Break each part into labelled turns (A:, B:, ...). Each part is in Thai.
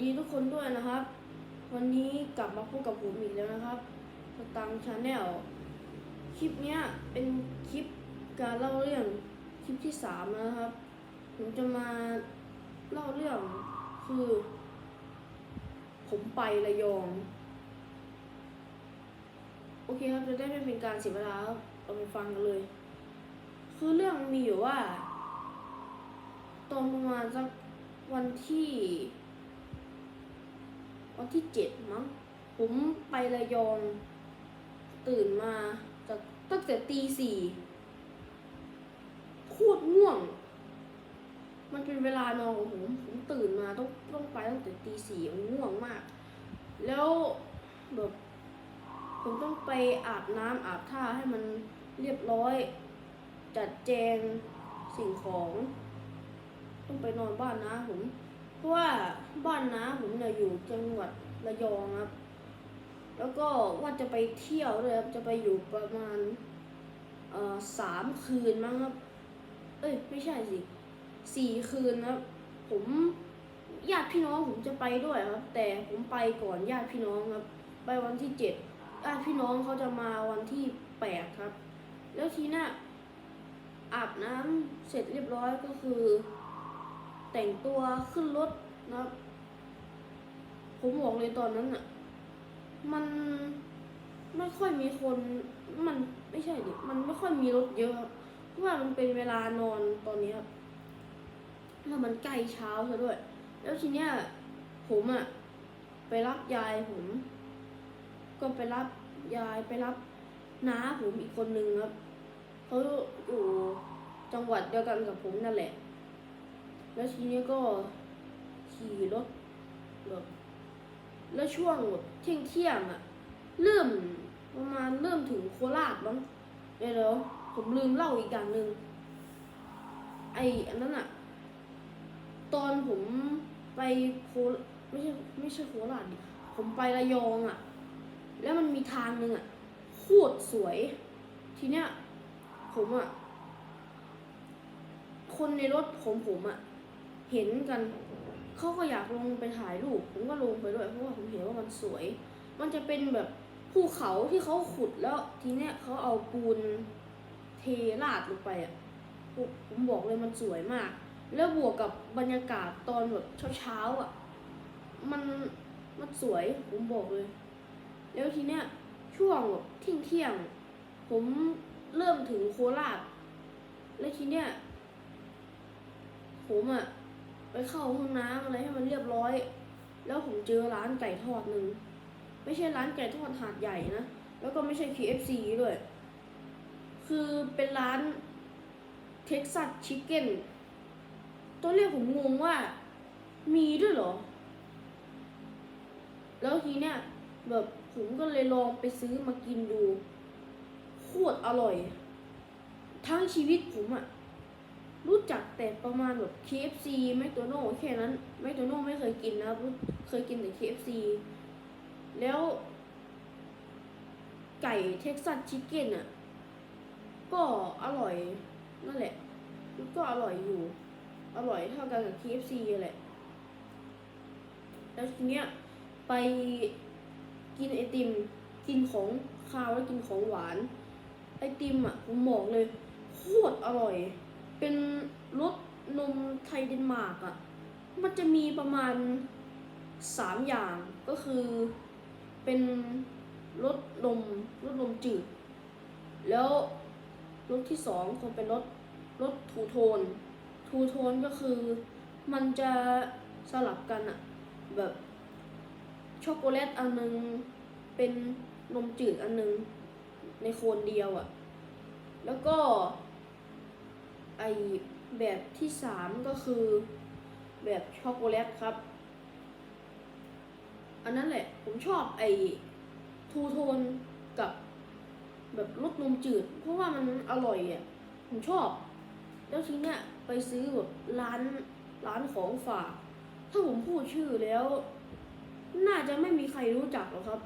A: ดีทุกคนด้วยนะครับ วันนี้กลับมาพบกับผมอีกแล้วนะครับสตังชาแนลคลิปเนี้ยเป็นคลิปการเล่าเรื่องคลิปที่สามนะครับ ผมจะมาเล่าเรื่องคือ ผมไประยอง โอเคครับจะได้ไม่เป็นการเสียเวลาเราไปฟังกันเลย คือเรื่องมีอยู่ว่า ตอนประมาณสักวันที่ วันที่เจ็ดมั้งผมไประยองตื่นมาจากตั้งแต่ตีสี่โคตรง่วง มันเป็นเวลานอนของผมผมตื่นมาต้องต้องไปตั้งแต่ตีสี่ง่วงมาก แล้วแบบผมต้องไปอาบน้ำอาบท่าให้มันเรียบร้อย จัดแจงสิ่งของ ต้องไปนอนบ้านน้าผม เพราะว่าบ้านน้าผมเนี่ยอยู่จังหวัดระยองครับ แล้วก็ว่าจะไปเที่ยวเลยครับ จะไปอยู่ประมาณเอ่อสามคืนมั้งครับ เอ้ยไม่ใช่สิสี่คืนครับ ผมญาติพี่น้องผมจะไปด้วยครับ แต่ผมไปก่อนญาติพี่น้องครับ ไปวันที่เจ็ดญาติพี่น้องเขาจะมาวันที่แปดครับ แล้วทีน่ะอาบน้ำเสร็จเรียบร้อยก็คือ แต่งตัวขึ้นรถนะผมบอกเลยตอนนั้นอะมันไม่ค่อยมีคนมันไม่ใช่ดิมันไม่ค่อยมีรถเยอะครับเพราะว่ามันเป็นเวลานอนตอนนี้ครับแล้วมันใกล้เช้าซะด้วย แล้วทีเนี้ยผมอะไปรับยายผม ก็ไปรับยายไปรับน้าผมอีกคนนึงครับเขาอยู่จังหวัดเดียวกันกับผมนั่นแหละ แล้วทีนี้ก็ขี่รถแบบแล้วช่วงแบบเที่ยงเที่ยงอะเริ่มประมาณเริ่มถึงโคราชบ้งเดี๋ยวเดี๋ยวผมลืมเล่าอีกอย่างหนึ่งไออันนั้นอะตอนผมไปโคไม่ใช่ไม่ใช่โคราชผมไประยองอะแล้วมันมีทางหนึ่งอะโคตรสวย ทีเนี้ยผมอะคนในรถของผมอะ เห็นกันเขาก็อยากลงไปถ่ายรูปผมก็ลงไปด้วยเพราะว่าผมเห็นว่ามันสวย มันจะเป็นแบบภูเขาที่เขาขุดแล้วทีเนี้ยเขาเอาปูนเทราดลงไปอะ่ะผมบอกเลยมันสวยมาก แล้วบวกกับบรรยากาศตอนแบบเช้าๆอะ่ะมันมันสวยผมบอกเลย แล้วทีเนี้ยช่วงแบบเที่ยงเที่ยงๆผมเริ่มถึงโคราชแล้วทีเนี้ยผมอะ ไปเข้าห้องน้ำอะไรให้มันเรียบร้อย แล้วผมเจอร้านไก่ทอดหนึ่งไม่ใช่ร้านไก่ทอดหาดใหญ่นะแล้วก็ไม่ใช่ KFC ด้วย คือเป็นร้าน Texas Chicken ตอนแรกผมงงว่ามีด้วยเหรอ แล้วทีเนี้ยแบบผมก็เลยลองไปซื้อมากินดูโคตรอร่อย ทั้งชีวิตผมอะ รู้จักแต่ประมาณแบบ KFC แมคโดนัลแค่นั้นแมคโดนัลไม่เคยกินนะเคยกินแต่ KFC แล้ว ไก่เท็กซัสชิคเก้นอะ ก็อร่อยนั่นแหละมันก็อร่อยอยู่ อร่อยเท่ากันกับ KFC แหละ แล้วทีเนี้ยไปกินไอติม กินของคาวแล้วกินของหวาน ไอติมอะผมบอกเลยโคตรอร่อย เป็นรสนมไทยเดนมาร์กอะ มันจะมีประมาณสามอย่างก็คือเป็นรสนมรสนมจืด แล้วรสที่สองคงเป็นรสรสทูโทน ทูโทนก็คือมันจะสลับกันอะแบบช็อกโกแลตอันนึงเป็นนมจืดอันนึงในโคนเดียวอะแล้วก็ ไอแบบที่สามก็คือแบบช็อกโกแลตครับ อันนั้นแหละผมชอบไอทูโทนกับแบบรสนมจืด เพราะว่ามันอร่อยอะผมชอบ แล้วทีเนี้ยไปซื้อแบบร้านร้านของฝาก ถ้าผมพูดชื่อแล้ว น่าจะไม่มีใครรู้จักหรอกครับ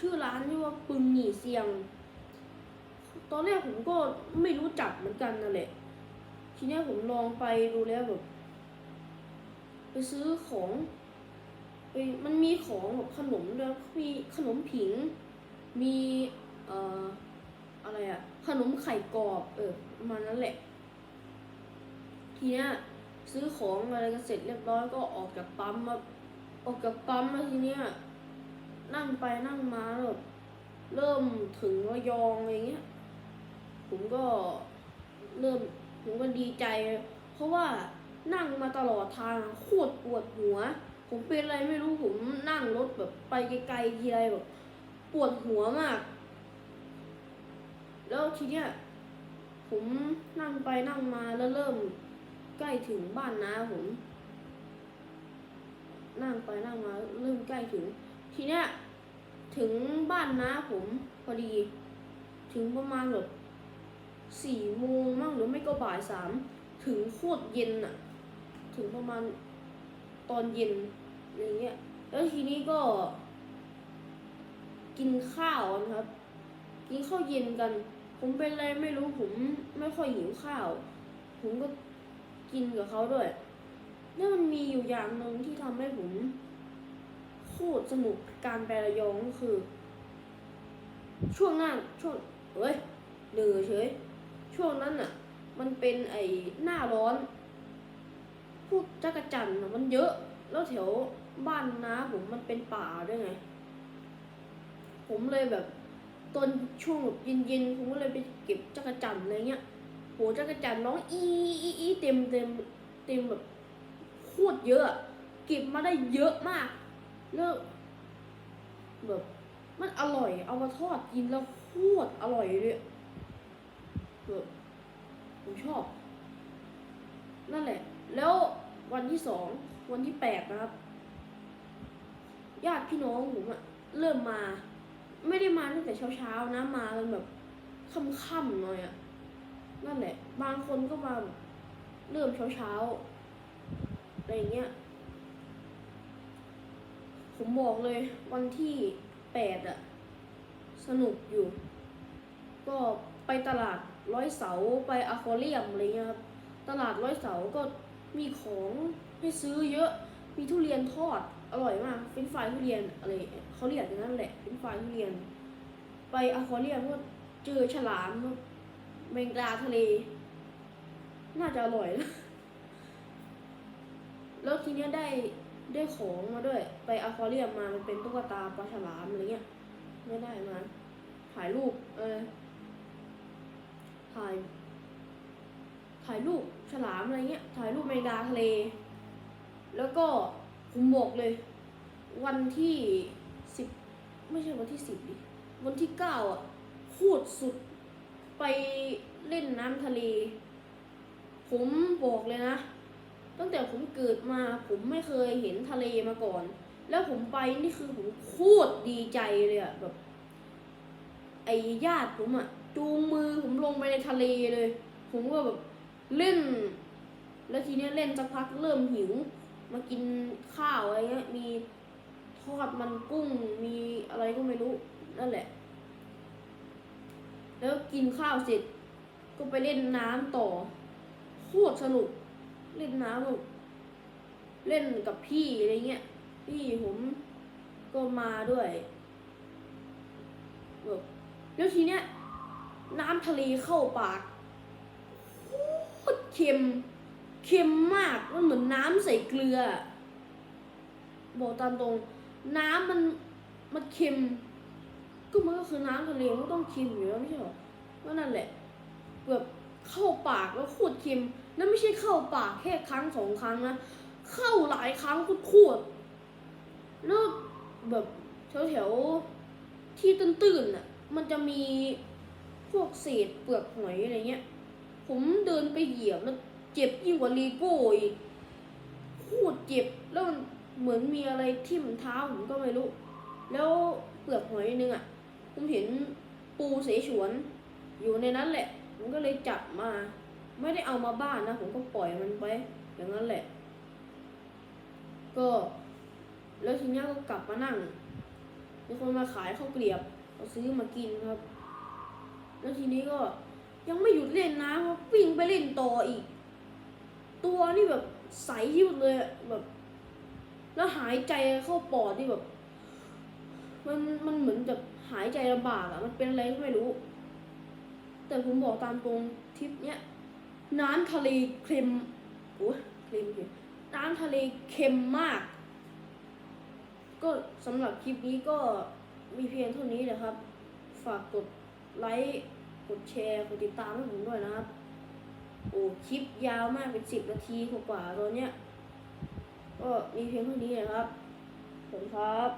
A: ชื่อร้านที่ว่าปึงหนีเซียง ตอนแรกผมก็ไม่รู้จักเหมือนกันนั่นแหละ ทีเนี้ยผมลองไปดูแล้วแบบ ไปซื้อของเอ้ยมันมีของแบบขนมด้วยมีขนมผิง มีเอ่ออะไรอะขนมไข่กรอบ เออมานั้นแหละ ทีเนี้ยซื้อของอะไรกันเสร็จเรียบร้อยก็ออกจากปั๊มมาออกจากปั๊มมาทีเนี้ยนั่งไปนั่งมาแบบเริ่มถึงระยองอะไรเงี้ย ผมก็เริ่ม ผมก็ดีใจ เพราะว่านั่งมาตลอดทางโคตรปวดหัว ผมเป็นอะไรไม่รู้ผมนั่งรถแบบไปไกลๆทีไรแบบปวดหัวมาก แล้วทีเนี้ยผมนั่งไปนั่งมาแล้วเริ่มใกล้ถึงบ้านน้าผม นั่งไปนั่งมาเริ่มใกล้ถึง ทีเนี้ยถึงบ้านน้าผมพอดี ถึงประมาณแบบ สี่โมงมั่งหรือไม่ก็บ่ายสามถึงโคตรเย็นอะถึงประมาณตอนเย็นอย่างเงี้ยแล้วทีนี้ก็ กินข้าวนะครับ กินข้าวเย็นกัน ผมเป็นอะไรไม่รู้ผมไม่ค่อยหิวข้าว ผมก็กินกับเขาด้วยแล้วมันมีอยู่อย่างหนึ่งที่ทำให้ผมโคตรสนุกการไประยองก็คือ ช่วงนั้นช่วงเฮ้ยเดือเฉย ช่วงนั้นน่ะ มันเป็นไอ้หน้าร้อน พวกจักรจันมันเยอะ แล้วแถวบ้านน้าผมมันเป็นป่าด้วยไง ผมเลยแบบตอนช่วงแบบเย็นๆผมก็เลยไปเก็บจักรจันอะไรเงี้ยโหจักรจันทร์ร้องอีอีอีเต็มเต็มเต็มแบบโคตรเยอะอะ เก็บมาได้เยอะมาก แล้วแบบมันอร่อยเอามาทอดกินแล้วโคตรอร่อยเลย แบบผมชอบ นั่นแหละ แล้ววันที่สองวันที่แปดนะครับญาติพี่น้องผมอะเริ่มมา ไม่ได้มาตั้งแต่เช้าๆนะมากันแบบค่ำๆหน่อยอะนั่นแหละ บางคนก็มาเริ่มเช้าๆอะไรเงี้ยผมบอกเลยวันที่แปดอะสนุกอยู่ ก็ไปตลาด ร้อยเสาไปอะควาเรียมอะไรเงี้ยครับ ตลาดร้อยเสาก็มีของให้ซื้อเยอะ มีทุเรียนทอดอร่อยมากเป็นฝ่ายทุเรียนอะไรเขาเรียกอย่างนั้นแหละเป็นฝ่ายทุเรียน ไปอะควาเรียมก็เจอฉลามแมงดาทะเล น่าจะอร่อยนะแล้วทีเนี้ยได้ได้ของมาด้วย ไปอะควาเรียมมามันเป็นตุ๊กตาปลาฉลามอะไรเงี้ยไม่ได้มาถ่ายรูปเออ ถ่ายถ่ายรูปฉลามอะไรเงี้ย ถ่ายรูปแมงดาทะเล แล้วก็ผมบอกเลย วันที่สิบไม่ใช่วันที่สิบดิ วันที่เก้าอะโคตรสุดไปเล่นน้ำทะเล ผมบอกเลยนะ ตั้งแต่ผมเกิดมาผมไม่เคยเห็นทะเลมาก่อน แล้วผมไปนี่คือผมโคตรดีใจเลยอะแบบ ไอ้ญาติผมอะ จูงมือผมลงไปในทะเลเลย ผมก็แบบเล่น แล้วทีเนี้ยเล่นสักพักเริ่มหิว มากินข้าวอะไรเงี้ย มีทอดมันกุ้ง มีอะไรก็ไม่รู้นั่นแหละ แล้วกินข้าวเสร็จ ก็ไปเล่นน้ำต่อ โคตรสนุก เล่นน้ำแบบเล่นกับพี่อะไรเงี้ย พี่ผมก็มาด้วยแบบแล้วทีเนี้ย น้ำทะเลเข้าปากโคตรเค็ม เค็มมาก มันเหมือนน้ำใส่เกลือ บอกตามตรง น้ำมันมันเค็ม ก็มันก็คือน้ำทะเลมันต้องเค็มอยู่แล้วไม่ใช่หรอก็นั่นแหละแบบเข้าปากแล้วโคตรเค็มแล้วไม่ใช่เข้าปากแค่ครั้งสองครั้งนะเข้าหลายครั้งโคตรๆแล้วแบบแถวๆที่ตื้นๆน่ะ มันจะมี พวกเศษเปลือกหอยอะไรเงี้ย ผมเดินไปเหยียบแล้วเจ็บยิ่งกว่าลีโก้อีกโคตรเจ็บแล้วมันเหมือนมีอะไรทิ่มเท้าผมก็ไม่รู้ แล้วเปลือกหอยนึงอะ ผมเห็นปูเสฉวน อยู่ในนั้นแหละผมก็เลยจับมา ไม่ได้เอามาบ้านนะ ผมก็ปล่อยมันไป อย่างนั้นแหละ ก็ แล้วทีนี้ก็กลับมานั่งมีคนมาขายข้าวเกลียบเขาซื้อมากินครับ แล้วทีนี้ก็ยังไม่หยุดเล่นนะครับวิ่งไปเล่นต่ออีก ตัวนี่แบบใสที่สุดเลยแบบ แล้วหายใจเข้าปอดที่แบบ มันมันเหมือนแบบหายใจลำบากอะมันเป็นอะไรก็ไม่รู้ แต่ผมบอกตามตรงทริปเนี้ยน้ำทะเลเค็มโอ้ยเค็มเค็มน้ำทะเลเค็มมาก ก็สำหรับคลิปนี้ก็มีเพียงเท่านี้แหละครับ ฝากกด ไลค์กดแชร์กดติดตามให้ผมด้วยนะครับ โอ้คลิปยาวมากเป็นสิบนาทีกว่าตอนเนี้ยก็มีเพียงเท่านี้นะครับผมครับ